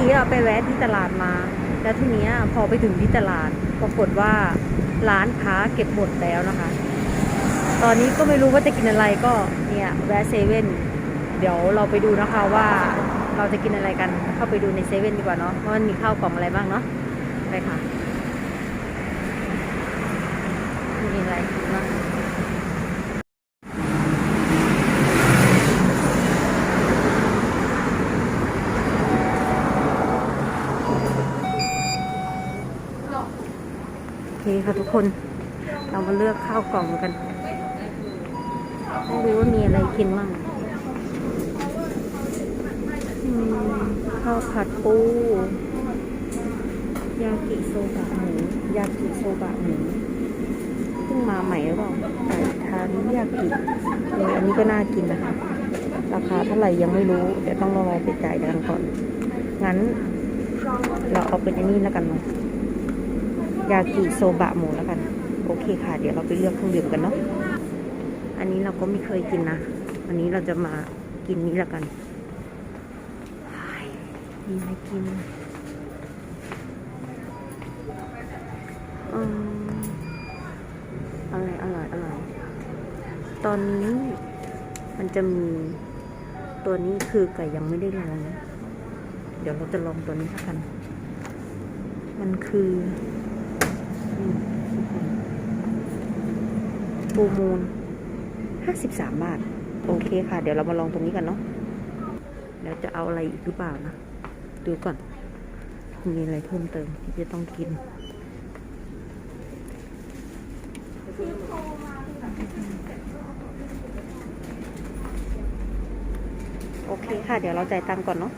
กี้เราไปแวะที่ตลาดมา แล้วทีนี้พอไปถึงที่ตลาดปรากฏว่าร้านค้าเก็บหมดแล้วนะคะ ตอนนี้ก็ไม่รู้ว่าจะกินอะไรก็เนี่ยแวะเซเว่นเดี๋ยวเราไปดูนะคะว่าเราจะกินอะไรกันเข้าไปดูในเซเว่นดีกว่าเนาะว่ามันมีข้าวกล่องอะไรบ้างเนาะไปค่ะมีอะไรนบ้าง โอเคค่ะทุกคน เรามาเลือกข้าวกล่องกัน ไม่รู้ว่ามีอะไรกินบ้างข้าวผัดปู ยากิโซบะหมู ยากิโซบะหมูเพิ่งมาใหม่หรือเปล่าไก่ทานยากิเอออันนี้ก็น่ากินนะคะ ราคาเท่าไหร่ยังไม่รู้ เดี๋ยวต้องรอไปจ่ายกันก่อน งั้น เราเอาเป็นอันนี้แล้วกันเนาะ ยากิโซบะหมูแล้วกัน โอเคค่ะ เดี๋ยวเราไปเลือกเครื่องดื่มกันเนาะอันนี้เราก็ไม่เคยกินนะอันนี้เราจะมากินนี้แล้วกันยมีอะไรกินอะไรอร่อยอร่อย ตอนนี้มันจะมีตัวนี้คือไก่ยังไม่ได้ลองนะ เดี๋ยวเราจะลองตัวนี้แล้วกัน มันคือ ฟูมูลห้าสิบสามบาท โอเคค่ะ เดี๋ยวเรามาลองตรงนี้กันเนาะเดี๋ยวจะเอาอะไรอีกหรือเปล่านะ ดูก่อน มีอะไรเพิ่มเติมที่จะต้องกินโอเคค่ะ เดี๋ยวเราจ่ายตังค์ก่อนเนาะ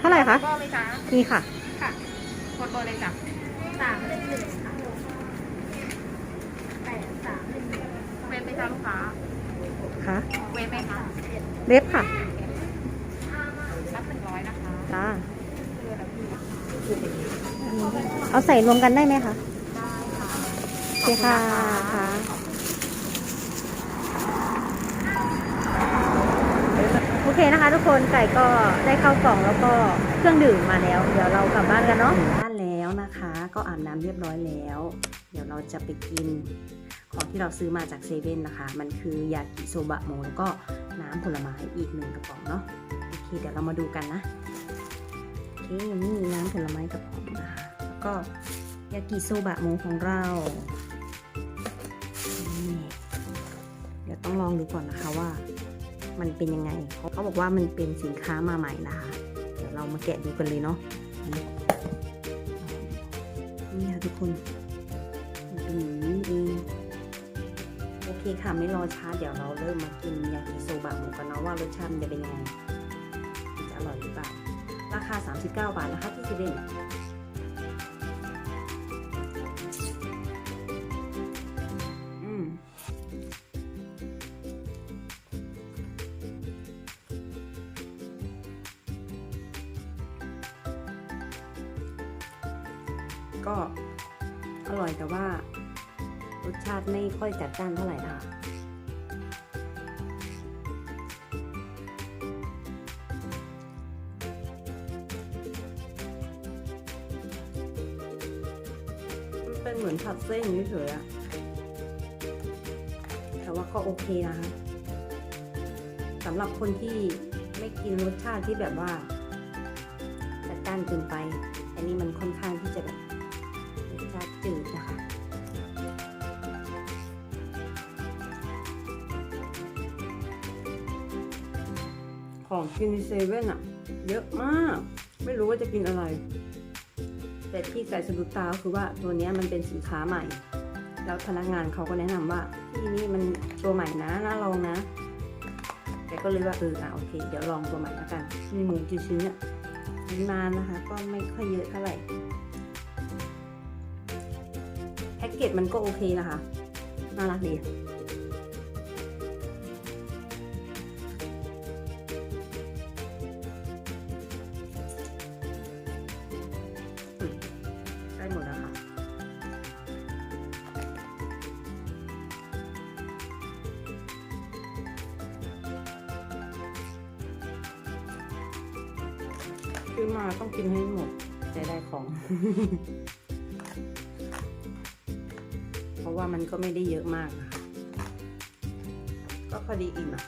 เท่าไหร่คะก็ไหมจ๊ะนี่ค่ะ ค่ะกดเบอร์เลยจ้ะสามหนึ่งหนึ่งค่ะแปดสามหนึ่งหนึ่ง เว็บไหมจ๊ะลูกค้าค่ะเว็บไหมคะเล็บค่ะรับหนึ่งร้อยนะคะจ้าเรือละพี่เอาใส่รวมกันได้ไหมคะได้ค่ะโอเคค่ะค่ะโอเคนะคะ ทุกคนไก่ก็ได้เข้ากล่องแล้วก็เครื่องดื่มมาแล้ว เดี๋ยวเรากลับบ้านกันเนาะบ้านแล้วนะคะ ก็อาบน้ำเรียบร้อยแล้ว เดี๋ยวเราจะไปกิน ของที่เราซื้อมาจากเซเว่นนะคะ มันคือยากิโซบะโมแล้วก็น้ำผลไม้อีกหนึ่งกระป๋องเนาะโอเคเดี๋ยวเรามาดูกันนะโอเคนี่น้ำผลไม้กระป๋องนะคะแล้วก็ยากิโซบะโมของเราเดี๋ยวต้องลองดูก่อนนะคะว่า มันเป็นยังไงเขาเขาบอกว่ามันเป็นสินค้ามาใหม่นะคะ เดี๋ยวเรามาแกะดูกันเลยเนาะนี่ค่ะทุกคนมันเป็นอย่างนี้เอง โอเคค่ะไม่รอช้าเดี๋ยวเราเริ่มมากินยากิโซบะหมูกันเนาะว่ารสชาติจะเป็นยังไงจะอร่อยหรือเปล่าราคา 39 บาทนะคะที่เซเว่นอืมก็อร่อยแต่ว่า สชาติไม่ค่อยจัดจ้านเท่าไหร่นะคะมันเป็นเหมือนผัดเส้นเฉยๆแต่ว่าก็โอเคนะคะสำหรับคนที่ไม่กินรสชาติที่แบบว่าจัดจ้านเกินไป อันนี้มันค่อนข้างที่จะแบบ ของกินในเซเว่นอะเยอะมาก ไม่รู้ว่าจะกินอะไร แต่ที่ใส่สะดุดตาคือว่าตัวนี้มันเป็นสินค้าใหม่ แล้วพนักงานเขาก็แนะนำว่าที่นี่มันตัวใหม่นะน่าลองนะแต่ก็เลยว่าเอออะโอเค เดี๋ยวลองตัวใหม่แล้วกันมีหมูกี่ชิ้นเนี่ยปริมาณนะคะ ก็ไม่ค่อยเยอะเท่าไหร่แพ็กเกจมันก็โอเคนะคะน่ารักดี ซื้อมาต้องกินให้หมดจะได้ของ เพราะว่ามันก็ไม่ได้เยอะมากนะคะก็พอดีอิ่มอะ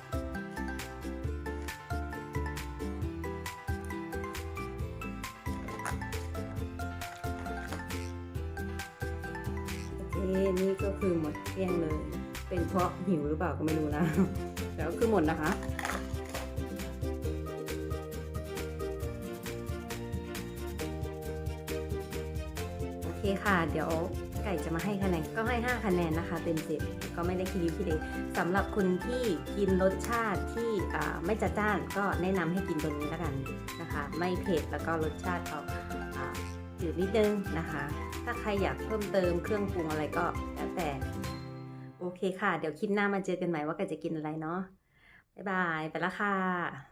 โอเคนี่ก็คือหมดเกลี้ยงเลย เป็นเพราะหิวหรือเปล่าก็ไม่รู้นะแต่ก็คือหมดนะคะ เคค่ะ เดี๋ยวไก่จะมาให้คะแนนก็ให้ 5 คะแนนนะคะเต็มสิบก็ไม่ได้คิดดีคิดเดสำหรับคนที่กินรสชาติที่ไม่จัดจ้านก็แนะนำให้กินตัวนี้แล้วกันนะคะ ไม่เผ็ดแล้วก็รสชาติเขาอ่าจืดนิดนึงนะคะ ถ้าใครอยากเพิ่มเติมเครื่องปรุงอะไรก็แล้วแต่ โอเคค่ะ เดี๋ยวคลิปหน้ามาเจอกันใหม่ว่าไก่จะกินอะไรเนาะบ๊ายบายไปละค่ะ